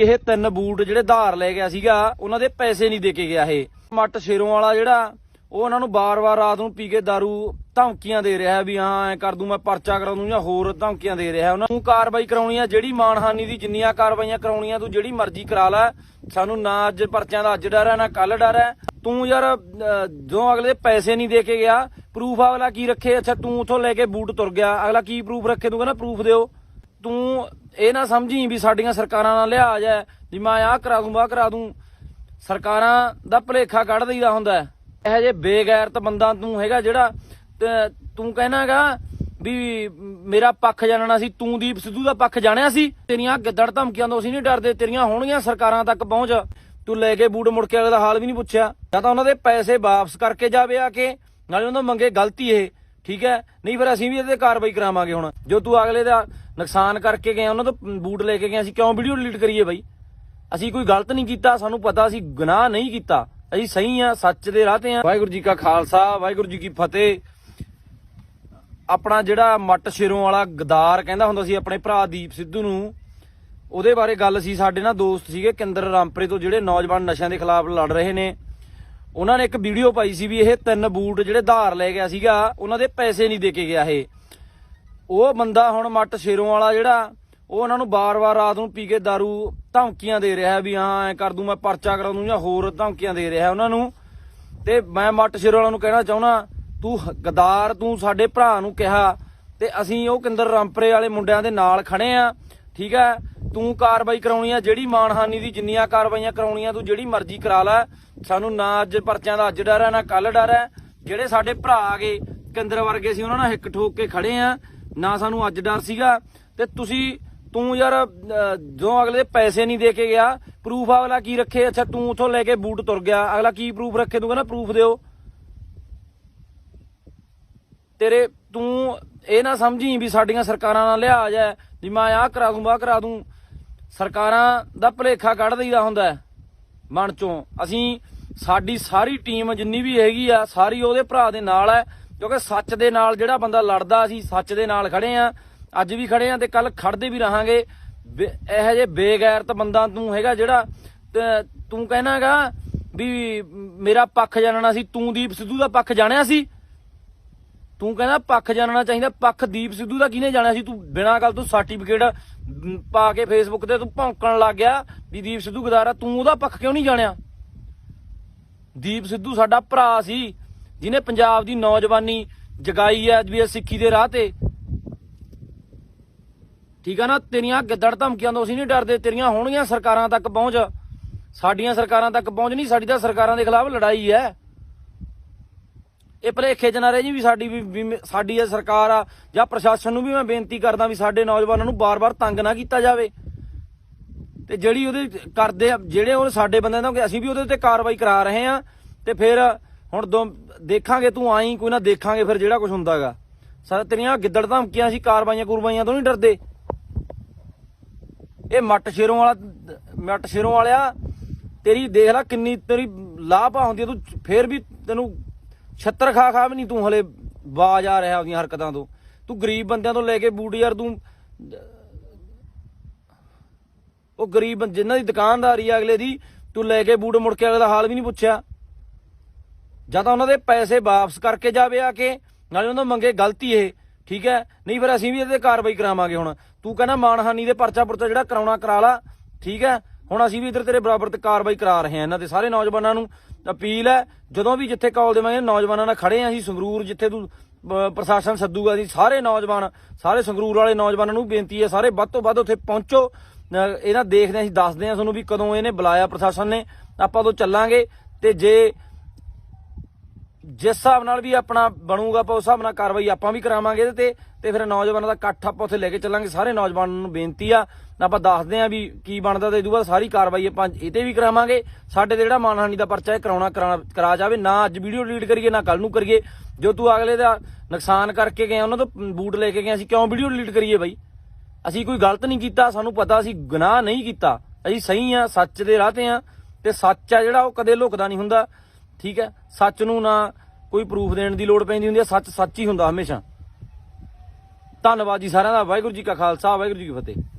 ਇਹ ਤਿੰਨ ਬੂਟ ਜਿਹੜੇ ਧਾਰ ਲੈ ਗਿਆ ਸੀਗਾ ਉਹਨਾਂ ਦੇ ਪੈਸੇ ਨਹੀਂ ਦੇ ਕੇ ਗਿਆ ਇਹ। ਮੱਟ ਸ਼ੇਰੋਂ ਵਾਲਾ ਜਿਹੜਾ ਉਹ ਉਹਨਾਂ ਨੂੰ ਬਾਰ-ਬਾਰ ਰਾਤ ਨੂੰ ਪੀ ਕੇ दारू ਧਮਕੀਆਂ ਦੇ ਰਿਹਾ ਵੀ ਹਾਂ ਐ ਕਰ ਦੂੰ ਮੈਂ ਪਰਚਾ ਕਰਾ ਦੂੰ ਜਾਂ ਹੋਰ ਧਮਕੀਆਂ ਦੇ ਰਿਹਾ। ਉਹਨਾਂ ਨੂੰ ਕਾਰਵਾਈ ਕਰਾਉਣੀ ਆ ਜਿਹੜੀ ਮਾਨਹਾਨੀ ਦੀ ਜਿੰਨੀਆਂ ਕਾਰਵਾਈਆਂ ਕਰਾਉਣੀਆਂ ਤੂੰ ਜਿਹੜੀ ਮਰਜ਼ੀ ਕਰਾ ਲੈ। ਸਾਨੂੰ ਨਾ ਅੱਜ ਪਰਚਿਆਂ ਦਾ ਅੱਜ ਡਰ ਹੈ ਨਾ ਕੱਲ ਡਰ ਹੈ। ਤੂੰ ਯਾਰ ਅਹ, ਜਦੋਂ ਅਗਲੇ ਪੈਸੇ ਨਹੀਂ ਦੇ ਕੇ ਗਿਆ ਪ੍ਰੂਫ ਅਗਲਾ ਕੀ ਰੱਖੇ? ਅੱਛਾ ਤੂੰ ਉਥੋਂ ਲੈ ਕੇ ਬੂਟ ਤੁਰ ਗਿਆ। ਅਗਲਾ ਕੀ ਪ੍ਰੂਫ ਰੱਖੇ? ਤੂੰ ਕਹਿੰਦਾ ਪ੍ਰੂਫ ਦਿਓ। ਤੂੰ ਇਹ ਨਾ ਸਮਝੀ ਵੀ ਸਾਡੀਆਂ ਸਰਕਾਰਾਂ ਨਾਲ ਲਿਹਾਜ਼ ਹੈ ਵੀ ਮੈਂ ਆਹ ਕਰਾ ਦੂੰ, ਆਹ ਕਰਾ ਦੂੰ। ਸਰਕਾਰਾਂ ਦਾ ਭਲੇਖਾ ਕੱਢ ਦਈਦਾ ਹੁੰਦਾ ਹੈ। ਜੇ ਬੇਗੈਰਤ ਬੰਦਾ ਤੂੰ ਹੈਗਾ ਜਿਹੜਾ ਤੂੰ ਕਹਿਣਾਗਾ ਵੀ ਮੇਰਾ ਪੱਖ ਜਾਣਨਾ ਸੀ, ਤੂੰ ਦੀਪ ਸਿੱਧੂ ਦਾ ਪੱਖ ਜਾਣਿਆ ਸੀ। ਤੇਰੀਆਂ ਗਿੱਦੜ ਧਮਕੀਆਂ ਤੋਂ ਅਸੀਂ ਨਹੀਂ ਡਰਦੇ, ਤੇਰੀਆਂ ਹੋਣਗੀਆਂ ਸਰਕਾਰਾਂ ਤੱਕ ਪਹੁੰਚ। ਤੂੰ ਲੈ ਕੇ ਬੂਟ ਮੁੜ ਕੇ ਅਗਲੇ ਦਾ ਹਾਲ ਵੀ ਨਹੀਂ ਪੁੱਛਿਆ। ਜਾਂ ਤਾਂ ਉਹਨਾਂ ਦੇ ਪੈਸੇ ਵਾਪਸ ਕਰਕੇ ਜਾਵੇ ਆ ਕੇ, ਨਾਲੇ ਉਹਨਾਂ ਤੋਂ ਮੰਗੇ ਗਲਤੀ ਇਹ। ਠੀਕ ਹੈ? ਨਹੀਂ ਫਿਰ ਅਸੀਂ ਵੀ ਇਹਦੇ ਤੇ ਕਾਰਵਾਈ ਕਰਾਵਾਂਗੇ ਹੁਣ। ਜੋ ਤੂੰ ਅਗਲੇ ਦਾ ਨੁਕਸਾਨ ਕਰਕੇ ਗਏ, ਉਹਨਾਂ ਤੋਂ ਬੂਟ ਲੈ ਕੇ ਗਏ, ਅਸੀਂ ਕਿਉਂ ਵੀਡੀਓ ਡਿਲੀਟ ਕਰੀਏ ਬਾਈ? ਅਸੀਂ ਕੋਈ ਗਲਤ ਨਹੀਂ ਕੀਤਾ, ਸਾਨੂੰ ਪਤਾ ਅਸੀਂ ਗੁਨਾਹ ਨਹੀਂ ਕੀਤਾ। ਅਸੀਂ ਸਹੀ ਆ ਸੱਚ ਦੇ ਰਾਹ ਤੇ ਆ ਵਾਹਿਗੁਰੂ ਜੀ ਕਾ ਖਾਲਸਾ, ਵਾਹਿਗੁਰੂ ਜੀ ਕੀ ਫਤਿਹ। ਆਪਣਾ ਜਿਹੜਾ ਮੱਟ ਸ਼ੇਰੋਂ ਵਾਲਾ ਗਦਾਰ ਕਹਿੰਦਾ ਹੁੰਦਾ ਸੀ ਆਪਣੇ ਭਰਾ ਦੀਪ ਸਿੱਧੂ ਨੂੰ, ਉਹਦੇ ਬਾਰੇ ਗੱਲ ਸੀ। ਸਾਡੇ ਨਾਲ ਦੋਸਤ ਸੀਗੇ ਕਿੰਦਰ ਰਾਮਪਰੇ ਤੋਂ, ਜਿਹੜੇ ਨੌਜਵਾਨ ਨਸ਼ਿਆਂ ਦੇ ਖਿਲਾਫ ਲੜ ਰਹੇ ਨੇ। ਉਹਨਾਂ ਨੇ ਇੱਕ ਵੀਡੀਓ ਪਾਈ ਸੀ ਵੀ ਇਹ ਤਿੰਨ ਬੂਟ ਜਿਹੜੇ ਧਾਰ ਲੈ ਗਿਆ ਸੀਗਾ, ਉਹਨਾਂ ਦੇ ਪੈਸੇ ਨਹੀਂ ਦੇ ਕੇ ਗਿਆ ਇਹ। ਉਹ ਬੰਦਾ ਹੁਣ ਮੱਟ ਸ਼ੇਰੋਂ ਵਾਲਾ ਜਿਹੜਾ, ਉਹ ਉਹਨਾਂ ਨੂੰ ਬਾਰ-ਬਾਰ ਰਾਤ ਨੂੰ ਪੀ ਕੇ दारू ਧਮਕੀਆਂ ਦੇ ਰਿਹਾ ਵੀ ਹਾਂ, ਐ ਕਰ ਦੂੰ, ਮੈਂ ਪਰਚਾ ਕਰਾ ਦੂੰ ਜਾਂ ਹੋਰ ਧਮਕੀਆਂ ਦੇ ਰਿਹਾ ਉਹਨਾਂ ਨੂੰ। ਤੇ ਮੈਂ ਮੱਟ ਸ਼ੇਰੋਂ ਵਾਲਾ ਨੂੰ ਕਹਿਣਾ ਚਾਹੁੰਦਾ, ਤੂੰ ਗਦਾਰ, ਤੂੰ ਸਾਡੇ ਭਰਾ ਨੂੰ ਕਿਹਾ ਤੇ ਅਸੀਂ ਉਹ ਕਿੰਦਰ ਰਾਮਪਰੇ ਵਾਲੇ ਮੁੰਡਿਆਂ ਦੇ ਨਾਲ ਖੜੇ ਆ, ਠੀਕ ਹੈ? ਤੂੰ ਕਾਰਵਾਈ ਕਰਾਉਣੀ ਆ ਜਿਹੜੀ ਮਾਨਹਾਨੀ ਦੀ ਜਿੰਨੀਆਂ ਕਾਰਵਾਈਆਂ ਕਰਾਉਣੀਆਂ ਤੂੰ ਜਿਹੜੀ ਮਰਜ਼ੀ ਕਰਾ ਲੈ। ਸਾਨੂੰ ਨਾ ਅੱਜ ਪਰਚਿਆਂ ਦਾ ਅੱਜ ਡਰ ਹੈ ਨਾ ਕੱਲ ਡਰ ਹੈ। ਜਿਹੜੇ ਸਾਡੇ ਭਰਾ ਆ ਗਏ ਕੇਂਦਰ ਵਰਗੇ ਸੀ ਉਹਨਾਂ ਨਾਲ ਹਿੱਕ ਠੋਕ ਕੇ ਖੜੇ ਆ। ਨਾ ਸਾਨੂੰ ਅੱਜ ਡਰ ਸੀਗਾ। ਤੇ ਤੁਸੀਂ ਤੂੰ ਯਾਰ ਅਹ, ਜਦੋਂ ਅਗਲੇ ਪੈਸੇ ਨਹੀਂ ਦੇ ਕੇ ਗਿਆ ਪ੍ਰੂਫ ਅਗਲਾ ਕੀ ਰੱਖੇ? ਅੱਛਾ ਤੂੰ ਉਥੋਂ ਲੈ ਕੇ ਬੂਟ ਤੁਰ ਗਿਆ। ਅਗਲਾ ਕੀ ਪ੍ਰੂਫ ਰੱਖੇ? ਤੂੰ ਕਹਿੰਦਾ ਪ੍ਰੂਫ ਦਿਓ। ਤੇਰੇ ਤੂੰ ਇਹ ਨਾ ਸਮਝੀ ਵੀ ਸਾਡੀਆਂ ਸਰਕਾਰਾਂ ਨਾਲ ਲਿਹਾਜ਼ ਹੈ ਵੀ ਮੈਂ ਆਹ ਕਰਾ ਦੂੰ ਆਹ ਕਰਾ ਦੂੰ। ਸਰਕਾਰਾਂ ਦਾ ਭਲੇਖਾ ਕੱਢ ਦਈਦਾ ਹੁੰਦਾ ਮਨ ਚੋਂ। ਅਸੀਂ ਸਾਡੀ ਸਾਰੀ ਟੀਮ ਜਿੰਨੀ ਵੀ ਹੈਗੀ ਆ, ਸਾਰੀ ਉਹਦੇ ਭਰਾ ਦੇ ਨਾਲ ਹੈ, ਕਿਉਂਕਿ ਸੱਚ ਦੇ ਨਾਲ ਜਿਹੜਾ ਬੰਦਾ ਲੜਦਾ, ਅਸੀਂ ਸੱਚ ਦੇ ਨਾਲ ਖੜੇ ਆ ਅੱਜ ਵੀ ਖੜੇ ਆ ਤੇ ਕੱਲ ਖੜਦੇ ਵੀ ਰਹਾਂਗੇ। ਬੇ- ਇਹੋ ਜੇ ਬੇਗੈਰਤ ਬੰਦਾ ਤੂੰ ਹੈਗਾ ਜਿਹੜਾ, ਤੇ ਤੂੰ ਕਹਿਣਾਗਾ ਵੀ ਮੇਰਾ ਪੱਖ ਜਾਣਨਾ ਸੀ, ਤੂੰ ਦੀਪ ਸਿੱਧੂ ਦਾ ਪੱਖ ਜਾਣਿਆ ਸੀ? ਤੂੰ ਕਹਿੰਦਾ ਪੱਖ ਜਾਣਨਾ ਚਾਹੀਦਾ, ਪੱਖ ਦੀਪ ਸਿੱਧੂ ਦਾ ਕਿਹਨੇ ਜਾਣਿਆ ਸੀ? ਤੂੰ ਬਿਨਾਂ ਗੱਲ ਤੋਂ ਸਰਟੀਫਿਕੇਟ ਪਾ ਕੇ ਫੇਸਬੁੱਕ ਤੇ ਤੂੰ ਭੌਂਕਣ ਲੱਗ ਗਿਆ ਵੀ ਦੀਪ ਸਿੱਧੂ ਗਦਾਰਾ, ਤੂੰ ਉਹਦਾ ਪੱਖ ਕਿਉਂ ਨਹੀਂ ਜਾਣਿਆ? ਦੀਪ ਸਿੱਧੂ ਸਾਡਾ ਭਰਾ ਸੀ, ਜਿਹਨੇ ਪੰਜਾਬ ਦੀ ਨੌਜਵਾਨੀ ਜਗਾਈ ਹੈ ਵੀ ਸਿੱਖੀ ਦੇ ਰਾਹ ਤੇ। ਠੀਕ ਆ ਨਾ? ਤੇਰੀਆਂ ਗਿੱਦੜ ਧਮਕੀਆਂ ਤੋਂ ਅਸੀਂ ਨਹੀਂ ਡਰਦੇ, ਤੇਰੀਆਂ ਹੋਣਗੀਆਂ ਸਰਕਾਰਾਂ ਤੱਕ ਪਹੁੰਚ। ਸਾਡੀਆਂ ਸਰਕਾਰਾਂ ਤੱਕ ਪਹੁੰਚ ਨਹੀਂ, ਸਾਡੀ ਤਾਂ ਸਰਕਾਰਾਂ ਦੇ ਖਿਲਾਫ ਲੜਾਈ ਹੈ। ਇਹ ਭਲੇਖੇ ਚ ਨਾ ਰਹੇ ਜੀ ਵੀ ਸਾਡੀ ਵੀ ਸਾਡੀ ਸਰਕਾਰ ਆ ਜਾਂ ਪ੍ਰਸ਼ਾਸਨ ਨੂੰ ਵੀ ਮੈਂ ਬੇਨਤੀ ਕਰਦਾ ਵੀ ਸਾਡੇ ਨੌਜਵਾਨਾਂ ਨੂੰ ਬਾਰ-ਬਾਰ ਤੰਗ ਨਾ ਕੀਤਾ ਜਾਵੇ। ਤੇ ਜਿਹੜੀ ਉਹਦੇ ਕਰਦੇ ਆ ਜਿਹੜੇ ਉਹ ਸਾਡੇ ਬੰਦੇ ਦਾ ਅਸੀਂ ਵੀ ਉਹਦੇ ਉੱਤੇ ਕਾਰਵਾਈ ਕਰਾ ਰਹੇ ਆ ਤੇ ਫਿਰ ਹੁਣ ਦੋ ਦੇਖਾਂਗੇ ਤੂੰ ਆਈ ਕੋਈ ਨਾ ਦੇਖਾਂਗੇ ਫਿਰ ਜਿਹੜਾ ਕੁਝ ਹੁੰਦਾਗਾ ਸਾ ਤੇਰੀਆਂ ਗਿੱਦੜ ਧਮਕੀਆਂ ਸੀ ਕਾਰਵਾਈਆਂ ਕੁਰਬਾਈਆਂ ਤੋਂ ਨਹੀਂ ਡਰਦੇ। ਇਹ ਮੱਟ ਸ਼ੇਰੋਂ ਵਾਲਾ ਮੱਟ ਸ਼ੇਰੋਂ ਵਾਲਿਆ ਤੇਰੀ ਦੇਖ ਲੈ ਕਿੰਨੀ ਤੇਰੀ ਲਾਭਾ ਹੁੰਦੀ ਆ, ਤੂੰ ਫੇਰ ਵੀ ਤੈਨੂੰ ਛੱਤਰ ਖਾ ਖਾ ਵੀ ਨਹੀਂ ਤੂੰ ਹਲੇ ਬਾਜ ਆ ਰਿਹਾ ਉਹਦੀਆਂ ਹਰਕਤਾਂ ਤੋਂ। ਤੂੰ ਗਰੀਬ ਬੰਦਿਆਂ ਤੋਂ ਲੈ ਕੇ ਬੂਟ ਯਾਰ ਤੂੰ, ਉਹ ਗਰੀਬ ਬੰਦ- ਜਿਨ੍ਹਾਂ ਦੀ ਦੁਕਾਨਦਾਰੀ ਆ ਅਗਲੇ ਦੀ, ਤੂੰ ਲੈ ਕੇ ਬੂਟ ਮੁੜ ਕੇ ਅਗਲੇ ਦਾ ਹਾਲ ਵੀ ਨਹੀਂ ਪੁੱਛਿਆ। ਜਾਂ ਤਾਂ ਉਹਨਾਂ ਦੇ ਪੈਸੇ ਵਾਪਸ ਕਰਕੇ ਜਾਵੇ ਆ ਕੇ, ਨਾਲੇ ਉਹਨਾਂ ਤੋਂ ਮੰਗੇ ਗਲਤੀ ਇਹ, ਠੀਕ ਹੈ? ਨਹੀਂ ਫਿਰ ਅਸੀਂ ਵੀ ਇਹਦੇ ਕਾਰਵਾਈ ਕਰਾਵਾਂਗੇ ਹੁਣ। ਤੂੰ ਕਹਿੰਦਾ ਮਾਨਹਾਨੀ ਦੇ ਪਰਚਾ ਪੁਰਚਾ ਜਿਹੜਾ ਕਰਾਉਣਾ ਕਰਾ ਲਾ, ਠੀਕ ਹੈ? ਹੁਣ ਅਸੀਂ ਵੀ ਇਧਰ ਤੇਰੇ ਬਰਾਬਰ ਤੇ ਕਾਰਵਾਈ ਕਰਾ ਰਹੇ ਹਾਂ ਇਹਨਾਂ ਦੇ ਸਾਰੇ ਨੌਜਵਾਨਾਂ ਨੂੰ ਅਪੀਲ ਹੈ, ਜਦੋਂ ਵੀ ਜਿੱਥੇ ਕਾਲ ਦੇਵਾਂਗੇ ਨੌਜਵਾਨਾਂ ਨਾਲ ਖੜੇ ਹਾਂ ਅਸੀਂ, ਸੰਗਰੂਰ ਜਿੱਥੇ ਤੂੰ ਪ੍ਰਸ਼ਾਸਨ ਸੱਦੂਗਾ ਅਸੀਂ, ਸਾਰੇ ਨੌਜਵਾਨ, ਸਾਰੇ ਸੰਗਰੂਰ ਵਾਲੇ ਨੌਜਵਾਨਾਂ ਨੂੰ ਬੇਨਤੀ ਹੈ, ਸਾਰੇ ਵੱਧ ਤੋਂ ਵੱਧ ਉੱਥੇ ਪਹੁੰਚੋ। ਇਹਨਾਂ ਦੇਖਦੇ ਹਾਂ, ਅਸੀਂ ਦੱਸਦੇ ਹਾਂ ਤੁਹਾਨੂੰ ਵੀ ਕਦੋਂ ਇਹਨੇ ਬੁਲਾਇਆ ਪ੍ਰਸ਼ਾਸਨ ਨੇ, ਆਪਾਂ ਉਦੋਂ ਚੱਲਾਂਗੇ ਤੇ ਜੇ ਜਿਸ ਹਿਸਾਬ ਨਾਲ ਵੀ ਆਪਣਾ ਬਣੂਗਾ ਆਪਾਂ ਉਸ ਹਿਸਾਬ ਨਾਲ ਕਾਰਵਾਈ ਆਪਾਂ ਵੀ ਕਰਾਵਾਂਗੇ ਇਹਦੇ ਤੇ ਤੇ ਫਿਰ ਨੌਜਵਾਨਾਂ ਦਾ ਇਕੱਠ ਆਪਾਂ ਉੱਥੇ ਲੈ ਕੇ ਚੱਲਾਂਗੇ। ਸਾਰੇ ਨੌਜਵਾਨਾਂ ਨੂੰ ਬੇਨਤੀ ਆ, ਆਪਾਂ ਦੱਸਦੇ ਆ ਵੀ ਕੀ ਬਣਦਾ ਤੇ ਇਹ ਤੋਂ ਬਾਅਦ ਸਾਰੀ ਕਾਰਵਾਈ ਆਪਾਂ ਇਹ ਤੇ ਵੀ ਕਰਾਵਾਂਗੇ। ਸਾਡੇ ਤੇ ਜਿਹੜਾ ਮਾਨਹਾਨੀ ਦਾ ਪਰਚਾ ਇਹ ਕਰਾਉਣਾ, ਕਰਾ- ਕਰਾ ਜਾਵੇ। ਨਾ ਅੱਜ ਵੀਡੀਓ ਡਿਲੀਟ ਕਰੀਏ, ਨਾ ਕੱਲ ਨੂੰ ਕਰੀਏ। ਜੋ ਤੂੰ ਅਗਲੇ ਦਾ ਨੁਕਸਾਨ ਕਰਕੇ ਗਏ, ਉਹਨਾਂ ਤੋਂ ਬੂਟ ਲੈ ਕੇ ਗਏ, ਅਸੀਂ ਕਿਉਂ ਵੀਡੀਓ ਡਿਲੀਟ ਕਰੀਏ ਬਾਈ? ਅਸੀਂ ਕੋਈ ਗਲਤ ਨਹੀਂ ਕੀਤਾ, ਸਾਨੂੰ ਪਤਾ ਅਸੀਂ ਗੁਨਾਹ ਨਹੀਂ ਕੀਤਾ। ਅਸੀਂ ਸਹੀ ਆ, ਸੱਚ ਦੇ ਰਾਹ ਤੇ ਆ, ਤੇ ਸੱਚ ਆ ਜਿਹੜਾ ਉਹ ਕਦੇ ਲੁਕਦਾ ਨਹੀਂ ਹੁੰਦਾ। ਠੀਕ ਹੈ? ਸੱਚ ਨੂੰ ਨਾ ਕੋਈ ਪ੍ਰੂਫ ਦੇਣ ਦੀ ਲੋੜ ਪੈਂਦੀ ਹੁੰਦੀ ਹੈ, ਸੱਚ ਸੱਚ ਹੀ ਹੁੰਦਾ ਹਮੇਸ਼ਾ। ਧੰਨਵਾਦ ਜੀ ਸਾਰਿਆਂ ਦਾ, ਵਾਹਿਗੁਰੂ ਜੀ ਕਾ ਖਾਲਸਾ, ਵਾਹਿਗੁਰੂ ਜੀ ਕੀ ਫਤਿਹ।